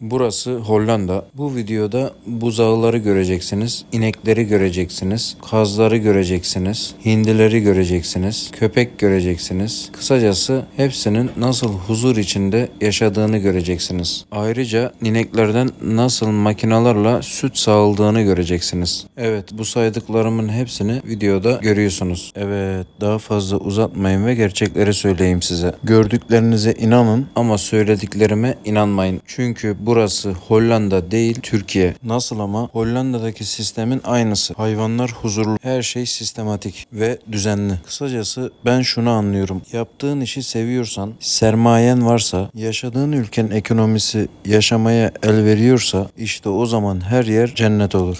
Burası Hollanda. Bu videoda buzağıları göreceksiniz, inekleri göreceksiniz, kazları göreceksiniz, hindileri göreceksiniz, köpek göreceksiniz. Kısacası hepsinin nasıl huzur içinde yaşadığını göreceksiniz. Ayrıca ineklerden nasıl makinalarla süt sağıldığını göreceksiniz. Evet bu saydıklarımın hepsini videoda görüyorsunuz. Evet daha fazla uzatmayın ve gerçekleri söyleyeyim size. Gördüklerinize inanın ama söylediklerime inanmayın. Çünkü burası Hollanda değil Türkiye. Nasıl ama Hollanda'daki sistemin aynısı. Hayvanlar huzurlu. Her şey sistematik ve düzenli. Kısacası ben şunu anlıyorum. Yaptığın işi seviyorsan, sermayen varsa, yaşadığın ülkenin ekonomisi yaşamaya el veriyorsa işte o zaman her yer cennet olur.